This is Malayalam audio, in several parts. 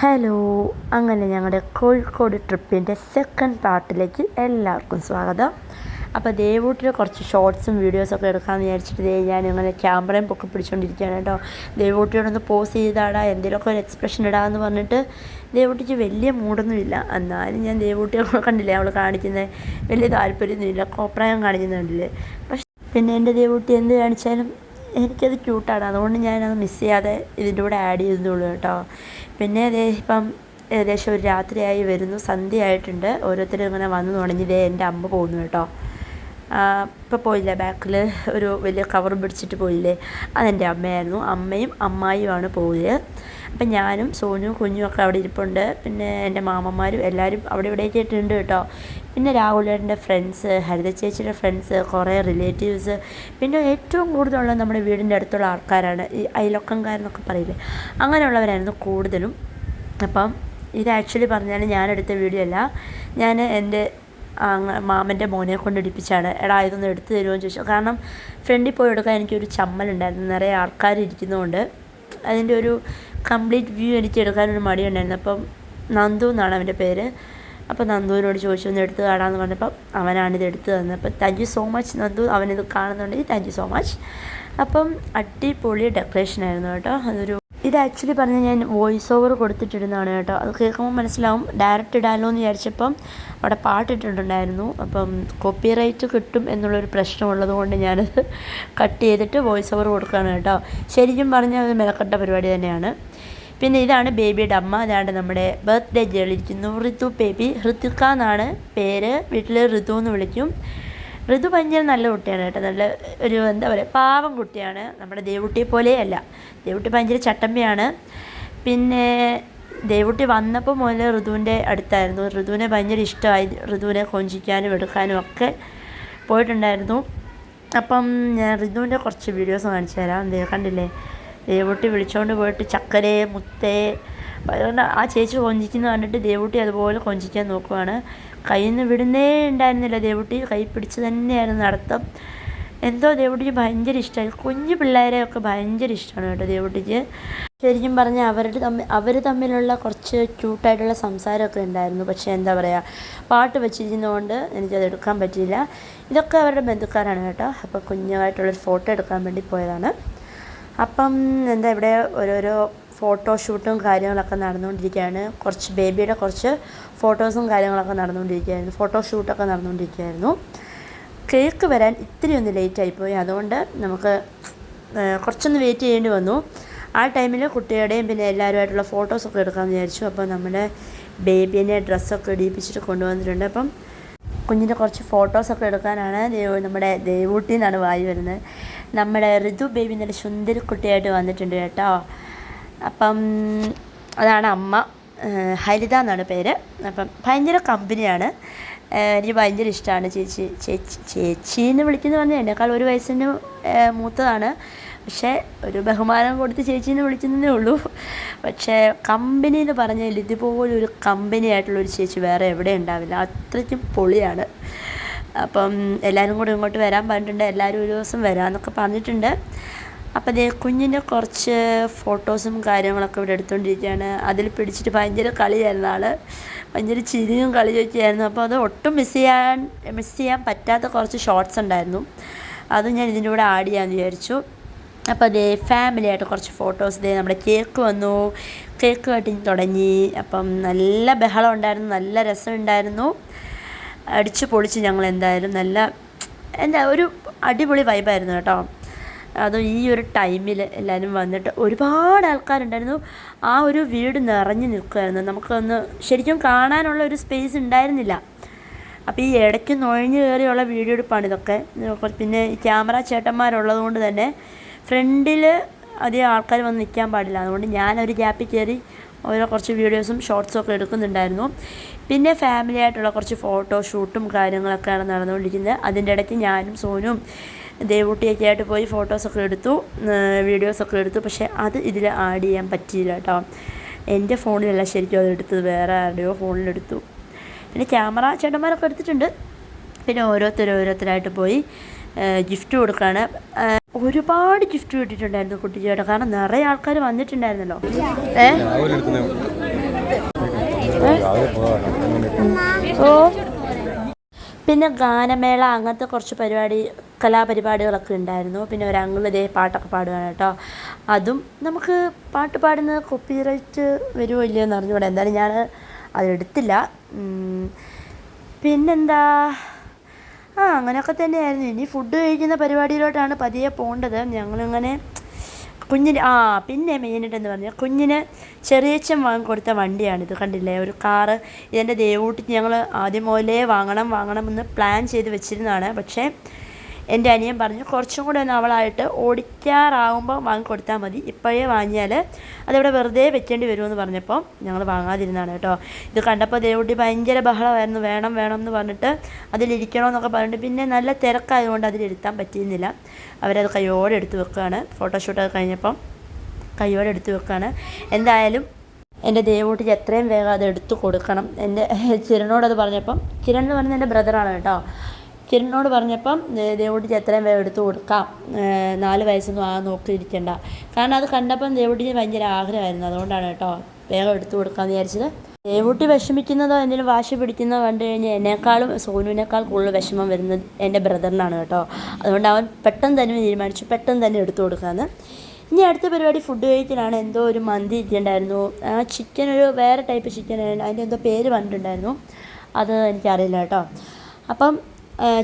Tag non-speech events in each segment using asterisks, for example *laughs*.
ഹലോ അങ്ങനെ ഞങ്ങളുടെ കോഴിക്കോട് ട്രിപ്പിന്റെ സെക്കൻഡ് പാർട്ടിലേക്ക് എല്ലാവർക്കും സ്വാഗതം. അപ്പോൾ ദേവൂട്ടിൽ കുറച്ച് ഷോർട്സും വീഡിയോസൊക്കെ എടുക്കാമെന്ന് വിചാരിച്ചിട്ട് ദേ ഞാൻ ഇങ്ങനെ ക്യാമറയും പൊക്കി പിടിച്ചുകൊണ്ടിരിക്കുകയാണ് കേട്ടോ. ദേവൂട്ടിയോടൊന്ന് പോസ് ചെയ്താടാ എന്തെങ്കിലുമൊക്കെ ഒരു എക്സ്പ്രഷൻ ഇടാമെന്ന് പറഞ്ഞിട്ട് ദേവൂട്ടിക്ക് വലിയ മൂടൊന്നുമില്ല എന്നാലും ഞാൻ ദേവൂട്ടിയെ *laughs* കണ്ടില്ലേ അവൾ കാണിക്കുന്നത് വലിയ താല്പര്യമൊന്നുമില്ല കോപ്രായം കാണിക്കുന്നുണ്ടല്ലേ? പക്ഷെ പിന്നെ എന്റെ ദേവൂട്ടി എന്ത് കാണിച്ചാലും എനിക്കത് ക്യൂട്ടാണ് അതുകൊണ്ട് ഞാനത് മിസ് ചെയ്യാതെ ഇതിന്റെ കൂടെ ആഡ് ചെയ്തോളൂ കേട്ടോ. പിന്നെ ദേ ഇപ്പം ഏകദേശം ഒരു രാത്രിയായി വരുന്നു. സന്ധ്യയായിട്ടുണ്ട് ഓരോരുത്തരും ഇങ്ങനെ വന്നു തുടങ്ങി. ദേ എന്റെ അമ്മ പോകുന്നു കേട്ടോ. ഇപ്പോൾ പോയില്ലേ? ബാക്കിൽ ഒരു വലിയ കവർ പിടിച്ചിട്ട് പോയില്ലേ? അതെന്റെ അമ്മയായിരുന്നു. അമ്മയും അമ്മായിയുമാണ് പോയത്. അപ്പം ഞാനും സോനു കുഞ്ഞുമൊക്കെ അവിടെ ഇരിപ്പുണ്ട്. പിന്നെ എന്റെ മാമന്മാരും എല്ലാവരും അവിടെ ഇവിടെയൊക്കെ ആയിട്ടുണ്ട് കേട്ടോ. പിന്നെ രാഹുലേട്ടന്റെ ഫ്രണ്ട്സ് ഹരിത ചേച്ചിയുടെ ഫ്രണ്ട്സ് കുറേ റിലേറ്റീവ്സ് പിന്നെ ഏറ്റവും കൂടുതലുള്ള നമ്മുടെ വീടിന്റെ അടുത്തുള്ള ആൾക്കാരാണ് ഈ അയലൊക്കംകാരെന്നൊക്കെ പറയില്ലേ? അങ്ങനെയുള്ളവരായിരുന്നു കൂടുതലും. അപ്പം ഇത് ആക്ച്വലി പറഞ്ഞാൽ ഞാനെടുത്ത വീഡിയോ അല്ല. ഞാൻ എന്റെ മാമന്റെ മോനെ കൊണ്ട് ഇടിപ്പിച്ചാണ്. എടാ ഇതൊന്ന് എടുത്തു തരുമോ എന്ന് ചോദിച്ചു. കാരണം ഫ്രണ്ടിൽ പോയി എടുക്കാൻ എനിക്കൊരു ചമ്മലുണ്ടായിരുന്നു. നിറയെ ആൾക്കാർ ഇരിക്കുന്നതുകൊണ്ട് അതിന്റെ ഒരു കംപ്ലീറ്റ് വ്യൂ എനിക്ക് എടുക്കാനൊരു മടിയുണ്ടായിരുന്നു. അപ്പം നന്ദു എന്നാണ് അവന്റെ പേര്. അപ്പോൾ നന്ദുവിനോട് ചോദിച്ചു ഒന്ന് എടുത്ത് കാണാമെന്ന് പറഞ്ഞപ്പം അവനാണിത് എടുത്തു തന്നത്. അപ്പം thank you so much Nandu. അവനിത് കാണുന്നുണ്ടെങ്കിൽ താങ്ക് യു സോ മച്ച് അപ്പം അടിപൊളി ഡെക്കറേഷൻ ആയിരുന്നു കേട്ടോ. അതൊരു ഇത് ആക്ച്വലി പറഞ്ഞാൽ ഞാൻ വോയിസ് ഓവർ കൊടുത്തിട്ടിരുന്നതാണ് കേട്ടോ. അത് കേൾക്കുമ്പോൾ മനസ്സിലാവും. ഡയറക്റ്റ് ഇടാമല്ലോ എന്ന് വിചാരിച്ചപ്പം അവിടെ പാട്ടിട്ടിട്ടുണ്ടായിരുന്നു അപ്പം കോപ്പി റൈറ്റ് കിട്ടും എന്നുള്ളൊരു പ്രശ്നമുള്ളത് കൊണ്ട് ഞാനത് കട്ട് ചെയ്തിട്ട് വോയിസ് ഓവർ കൊടുക്കുകയാണ് കേട്ടോ. ശരിക്കും പറഞ്ഞാൽ അത് മെനക്കെട്ട പരിപാടി തന്നെയാണ്. പിന്നെ ഇതാണ് ബേബിയുടെ അമ്മ. അതാണ് നമ്മുടെ ബർത്ത്ഡേ ജേളിരിക്കുന്നു ഋതു ബേബി ഹൃത്തിക എന്നാണ് പേര്. വീട്ടിൽ ഋതു എന്ന് വിളിക്കും. ഋതു ഭയങ്കര നല്ല കുട്ടിയാണ് കേട്ടോ. നല്ല ഒരു എന്താ പറയുക പാവം കുട്ടിയാണ്. നമ്മുടെ ദേവുട്ടിയെ പോലെയല്ല. ദേവുട്ടി ഭയങ്കര ചട്ടമ്പിയാണ് പിന്നെ ദേവുട്ടി വന്നപ്പോൾ മുതൽ ഋതുവിന്റെ അടുത്തായിരുന്നു. ഋതുവിനെ ഭയങ്കര ഇഷ്ടമായി. ഋതുവിനെ കൊഞ്ചിക്കാനും എടുക്കാനും ഒക്കെ പോയിട്ടുണ്ടായിരുന്നു. അപ്പം ഞാൻ ഋതുവിന്റെ കുറച്ച് വീഡിയോസ് കാണിച്ചു തരാം. കണ്ടില്ലേ? ദേവുട്ടി വിളിച്ചുകൊണ്ട് പോയിട്ട് ചക്കരെ മുത്തേ അതുകൊണ്ട് ആ ചേച്ചി കൊഞ്ചിക്കുന്ന കണ്ടിട്ട് ദേവൂട്ടി അതുപോലെ കൊഞ്ചിക്കാൻ നോക്കുവാണ്. കയ്യിൽ നിന്ന് വിടുന്നേ ഉണ്ടായിരുന്നില്ല ദേവൂട്ടി കൈ പിടിച്ച് തന്നെയായിരുന്നു നടത്തം. എന്തോ ദേവൂട്ടിക്ക് ഭയങ്കര ഇഷ്ടമായി കുഞ്ഞു പിള്ളേരെയൊക്കെ ഭയങ്കര ഇഷ്ടമാണ് കേട്ടോ ദേവൂട്ടിക്ക്. ശരിക്കും പറഞ്ഞാൽ അവരുടെ തമ്മിൽ അവർ തമ്മിലുള്ള കുറച്ച് ക്യൂട്ടായിട്ടുള്ള സംസാരമൊക്കെ ഉണ്ടായിരുന്നു. പക്ഷേ എന്താ പറയുക പാട്ട് വെച്ചിരിക്കുന്നതുകൊണ്ട് എനിക്കത് എടുക്കാൻ പറ്റിയില്ല. ഇതൊക്കെ അവരുടെ ബന്ധുക്കാരാണ് കേട്ടോ. അപ്പോൾ കുഞ്ഞുമായിട്ടുള്ളൊരു ഫോട്ടോ എടുക്കാൻ വേണ്ടി പോയതാണ്. അപ്പം എന്താ ഇവിടെ ഓരോരോ ഫോട്ടോഷൂട്ടും കാര്യങ്ങളൊക്കെ നടന്നുകൊണ്ടിരിക്കുകയാണ്. കുറച്ച് ബേബിയുടെ കുറച്ച് ഫോട്ടോസും കാര്യങ്ങളൊക്കെ നടന്നുകൊണ്ടിരിക്കുകയായിരുന്നു. ഫോട്ടോഷൂട്ടൊക്കെ നടന്നുകൊണ്ടിരിക്കുകയായിരുന്നു. കേക്ക് വരാൻ ഇത്തിരി ഒന്ന് ലേറ്റ് ആയിപ്പോയി അതുകൊണ്ട് നമുക്ക് കുറച്ചൊന്ന് വെയിറ്റ് ചെയ്യേണ്ടി വന്നു. ആ ടൈമിൽ കുട്ടികളുടെയും പിന്നെ എല്ലാവരുമായിട്ടുള്ള ഫോട്ടോസൊക്കെ എടുക്കാമെന്ന് വിചാരിച്ചു. അപ്പോൾ നമ്മുടെ ബേബീനെ ഡ്രസ്സൊക്കെ ഇടിപ്പിച്ചിട്ട് കൊണ്ടുവന്നിട്ടുണ്ട്. അപ്പം കുഞ്ഞിന്റെ കുറച്ച് ഫോട്ടോസൊക്കെ എടുക്കാനാണ് നമ്മുടെ ദേവൂട്ടിന്നാണ് വായി വരുന്നത്. നമ്മുടെ ഋതു ബേബി നല്ല സുന്ദര കുട്ടിയായിട്ട് വന്നിട്ടുണ്ട് കേട്ടോ. അപ്പം അതാണ് അമ്മ ഹരിത എന്നാണ് പേര്. അപ്പം ഭയങ്കര കമ്പനിയാണ്. എനിക്ക് ഭയങ്കര ഇഷ്ടമാണ് ചേച്ചി ചേച്ചി ചേച്ചി എന്ന് വിളിക്കുന്നത് പറഞ്ഞാൽ എന്നെക്കാൾ ഒരു വയസ്സിന് മൂത്തതാണ്. പക്ഷേ ഒരു ബഹുമാനം കൊടുത്ത് ചേച്ചി എന്ന് വിളിക്കുന്നതേ ഉള്ളൂ. പക്ഷേ കമ്പനി എന്ന് പറഞ്ഞാൽ ഇതുപോലൊരു കമ്പനി ആയിട്ടുള്ളൊരു ചേച്ചി വേറെ എവിടെ ഉണ്ടാവില്ല. അത്രയ്ക്കും പൊളിയാണ്. അപ്പം എല്ലാവരും കൂടെ ഇങ്ങോട്ട് വരാൻ പറഞ്ഞിട്ടുണ്ട്. എല്ലാവരും ഒരു ദിവസം വരാമെന്നൊക്കെ പറഞ്ഞിട്ടുണ്ട്. അപ്പം അതേ കുഞ്ഞിന്റെ കുറച്ച് ഫോട്ടോസും കാര്യങ്ങളൊക്കെ ഇവിടെ എടുത്തുകൊണ്ടിരിക്കുകയാണ് അതിൽ പിടിച്ചിട്ട് ഭയങ്കര കളിയായിരുന്നു ആൾ ഭയങ്കര ചിരിയും കളി ചോദിച്ചായിരുന്നു അപ്പോൾ അത് ഒട്ടും മിസ് ചെയ്യാൻ മിസ് ചെയ്യാൻ പറ്റാത്ത കുറച്ച് ഷോർട്സ് ഉണ്ടായിരുന്നു. അതും ഞാൻ ഇതിന്റെ കൂടെ ആഡ് ചെയ്യാമെന്ന് വിചാരിച്ചു. അപ്പോൾ അതേ ഫാമിലി ആയിട്ട് കുറച്ച് ഫോട്ടോസ് ഇതേ നമ്മുടെ കേക്ക് വന്നു. കേക്ക് കട്ടിങ് തുടങ്ങി. അപ്പം നല്ല ബഹളം ഉണ്ടായിരുന്നു. നല്ല രസമുണ്ടായിരുന്നു. അടിച്ച് പൊളിച്ച് ഞങ്ങൾ എന്തായാലും നല്ല എന്താ ഒരു അടിപൊളി വൈബായിരുന്നു കേട്ടോ. അത് ഈ ഒരു ടൈമിൽ എല്ലാവരും വന്നിട്ട് ഒരുപാട് ആൾക്കാരുണ്ടായിരുന്നു. ആ ഒരു വീട് നിറഞ്ഞു നിൽക്കുമായിരുന്നു നമുക്കൊന്ന് ശരിക്കും കാണാനുള്ള ഒരു സ്പേസ് ഉണ്ടായിരുന്നില്ല. അപ്പോൾ ഈ ഇടയ്ക്ക് നുഴഞ്ഞു കയറിയുള്ള വീഡിയോ എടുപ്പാണ് ഇതൊക്കെ. പിന്നെ ക്യാമറ ചേട്ടന്മാരുള്ളത് കൊണ്ട് തന്നെ ഫ്രണ്ടിൽ അധികം ആൾക്കാർ വന്ന് നിൽക്കാൻ പാടില്ല. അതുകൊണ്ട് ഞാനൊരു ഗ്യാപ്പിൽ കയറി ഓരോ കുറച്ച് വീഡിയോസും ഷോർട്സും ഒക്കെ എടുക്കുന്നുണ്ടായിരുന്നു. പിന്നെ ഫാമിലി ആയിട്ടുള്ള കുറച്ച് ഫോട്ടോ ഷൂട്ടും കാര്യങ്ങളൊക്കെയാണ് നടന്നുകൊണ്ടിരിക്കുന്നത്. അതിന്റെ ഇടയ്ക്ക് ഞാനും സോനും ദേവൂട്ടിയൊക്കെ ആയിട്ട് പോയി ഫോട്ടോസൊക്കെ എടുത്തു വീഡിയോസൊക്കെ എടുത്തു. പക്ഷേ അത് ഇതിൽ ആഡ് ചെയ്യാൻ പറ്റിയില്ല കേട്ടോ എന്റെ ഫോണിലല്ല ശരിക്കും അത് എടുത്തത്. വേറെ ആരുടെയോ ഫോണിലെടുത്തു പിന്നെ ക്യാമറ ചേട്ടന്മാരൊക്കെ എടുത്തിട്ടുണ്ട്. പിന്നെ ഓരോരുത്തർ ഓരോരുത്തരായിട്ട് പോയി ഗിഫ്റ്റ് കൊടുക്കുകയാണ് ഒരുപാട് ഗിഫ്റ്റ് കിട്ടിയിട്ടുണ്ടായിരുന്നു കുട്ടിച്ചേട്ടൻ. കാരണം നിറയെ ആൾക്കാർ വന്നിട്ടുണ്ടായിരുന്നല്ലോ. ഏ? ഓ. പിന്നെ ഗാനമേള അങ്ങനത്തെ കുറച്ച് പരിപാടി കലാപരിപാടികളൊക്കെ ഉണ്ടായിരുന്നു. പിന്നെ ഒരു അങ്കിൾ ഇതേ പാട്ടൊക്കെ പാടുകയാണ് കേട്ടോ. അതും നമുക്ക് പാട്ട് പാടുന്നത് കോപ്പിറൈറ്റ് വരുമോ ഇല്ലയോ എന്ന് അറിഞ്ഞുകൂടാ. എന്തായാലും ഞാൻ അതെടുത്തില്ല പിന്നെന്താ? ആ അങ്ങനെയൊക്കെ തന്നെയായിരുന്നു. ഇനി ഫുഡ് കഴിക്കുന്ന പരിപാടിയിലോട്ടാണ് പതിയെ പോകേണ്ടത് ഞങ്ങളിങ്ങനെ കുഞ്ഞിന് ആ പിന്നെ മെയിനായിട്ട് എന്ന് പറഞ്ഞാൽ കുഞ്ഞിന് ചെറിയച്ഛൻ വാങ്ങിക്കൊടുത്ത വണ്ടിയാണിത് കണ്ടില്ലേ? ഒരു കാറ് ഇതിന്റെ ദേവൂട്ടി ഞങ്ങൾ ആദ്യം മുതലേ വാങ്ങണം വാങ്ങണം എന്ന് പ്ലാൻ ചെയ്ത് വെച്ചിരുന്നതാണ്. പക്ഷേ എന്റെ അനിയൻ പറഞ്ഞു കുറച്ചും കൂടെ ഒന്ന് അവളായിട്ട് ഓടിക്കാറാവുമ്പോൾ വാങ്ങിക്കൊടുത്താൽ മതി. ഇപ്പോഴേ വാങ്ങിയാൽ അതിവിടെ വെറുതെ വെക്കേണ്ടി വരുമെന്ന് പറഞ്ഞപ്പോൾ ഞങ്ങൾ വാങ്ങാതിരുന്നതാണ് കേട്ടോ. ഇത് കണ്ടപ്പോൾ ദേവുട്ടി ഭയങ്കര ബഹളമായിരുന്നു. വേണം വേണം എന്ന് പറഞ്ഞിട്ട് അതിലിരിക്കണമെന്നൊക്കെ പറഞ്ഞിട്ട് പിന്നെ നല്ല തിരക്കായതുകൊണ്ട് അതിലിരുത്താൻ പറ്റിയിരുന്നില്ല. അവരത് കയ്യോടെ എടുത്ത് വെക്കുകയാണ്. ഫോട്ടോഷൂട്ടൊക്കെ കഴിഞ്ഞപ്പം കയ്യോടെ എടുത്ത് വെക്കുകയാണ്. എന്തായാലും എന്റെ ദേവൂട്ടിക്ക് എത്രയും വേഗം അത് എടുത്തു കൊടുക്കണം. എന്റെ കിരണിനോട് അത് പറഞ്ഞപ്പം കിരൺ എന്ന് പറയുന്നത് എന്റെ ബ്രദറാണ് കേട്ടോ. കിരണിനോട് പറഞ്ഞപ്പം ദേവുട്ടിജി എത്രയും വേഗം എടുത്തു കൊടുക്കാം. നാല് വയസ്സൊന്നും ആ നോക്കിയിരിക്കണ്ട. കാരണം അത് കണ്ടപ്പം ദേവുട്ടിജി ഭയങ്കര ആഗ്രഹമായിരുന്നു. അതുകൊണ്ടാണ് കേട്ടോ വേഗം എടുത്തു കൊടുക്കാമെന്ന് വിചാരിച്ചത്. ദേവുട്ടി വിഷമിക്കുന്നതോ എന്തെങ്കിലും വാശി പിടിക്കുന്നതോ കണ്ടു കഴിഞ്ഞാൽ എന്നെക്കാളും സോനുവിനേക്കാൾ കൂടുതൽ വിഷമം വരുന്നത് എന്റെ ബ്രദറിനാണ് കേട്ടോ. അതുകൊണ്ട് അവൻ പെട്ടെന്ന് തന്നെ തീരുമാനിച്ചു പെട്ടെന്ന് തന്നെ എടുത്തു കൊടുക്കാമെന്ന് ഇനി അടുത്ത പരിപാടി ഫുഡ് കഴിക്കലാണ്. എന്തോ ഒരു മന്തി ഇരിക്കണ്ടായിരുന്നു ആ ചിക്കൻ ഒരു വേറെ ടൈപ്പ് ചിക്കൻ അതിന്റെ എന്തോ പേര് പറഞ്ഞിട്ടുണ്ടായിരുന്നു. അത് എനിക്കറിയില്ല കേട്ടോ. അപ്പം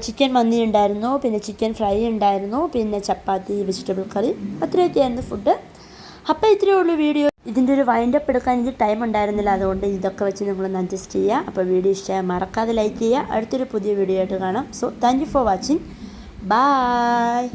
ചിക്കൻ മന്തി ഉണ്ടായിരുന്നു പിന്നെ ചിക്കൻ ഫ്രൈ ഉണ്ടായിരുന്നു പിന്നെ ചപ്പാത്തി വെജിറ്റബിൾ കറി അത്രയൊക്കെയായിരുന്നു ഫുഡ് അപ്പോൾ ഇത്രയേ ഉള്ളൂ വീഡിയോ ഇതിന്റെ ഒരു വൈൻഡ് അപ്പ് എടുക്കാൻ എനിക്ക് ടൈം ഉണ്ടായിരുന്നില്ല അതുകൊണ്ട് ഇതൊക്കെ വെച്ച് നിങ്ങളൊന്ന് അഡ്ജസ്റ്റ് ചെയ്യുക. അപ്പോൾ വീഡിയോ ഇഷ്ടമായി മറക്കാതെ ലൈക്ക് ചെയ്യുക. അടുത്തൊരു പുതിയ വീഡിയോ ആയിട്ട് കാണാം. So thank for watching bye